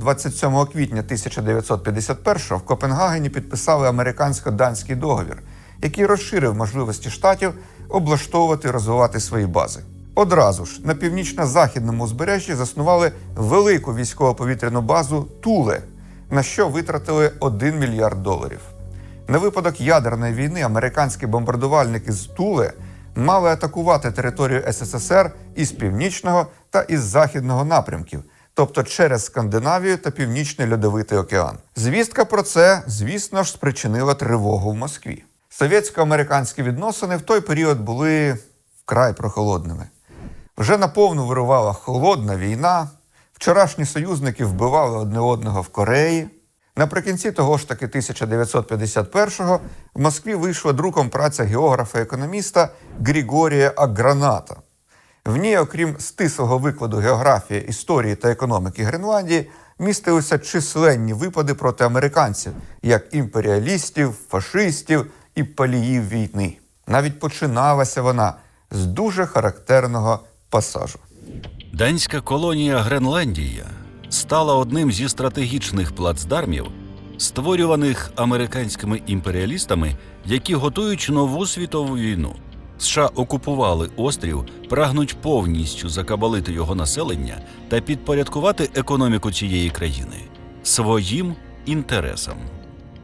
27 квітня 1951-го в Копенгагені підписали американсько-данський договір, який розширив можливості штатів облаштовувати і розвивати свої бази. Одразу ж на північно-західному узбережжі заснували велику військово-повітряну базу Туле, на що витратили 1 мільярд доларів. На випадок ядерної війни американські бомбардувальники з Туле мали атакувати територію СССР із північного та із західного напрямків, тобто через Скандинавію та Північний Льодовитий океан. Звістка про це, звісно ж, спричинила тривогу в Москві. Совєтсько-американські відносини в той період були вкрай прохолодними. Вже наповну вирувала холодна війна. Вчорашні союзники вбивали одне одного в Кореї. Наприкінці того ж таки 1951-го в Москві вийшла друком праця географа-економіста Григорія Аграната. В ній, окрім стислого викладу географії, історії та економіки Гренландії, містилися численні випади проти американців, як імперіалістів, фашистів і паліїв війни. Навіть починалася вона з дуже характерного пасажу. Данська колонія Гренландія стала одним зі стратегічних плацдармів, створюваних американськими імперіалістами, які готують нову світову війну. США окупували острів, прагнуть повністю закабалити його населення та підпорядкувати економіку цієї країни своїм інтересам.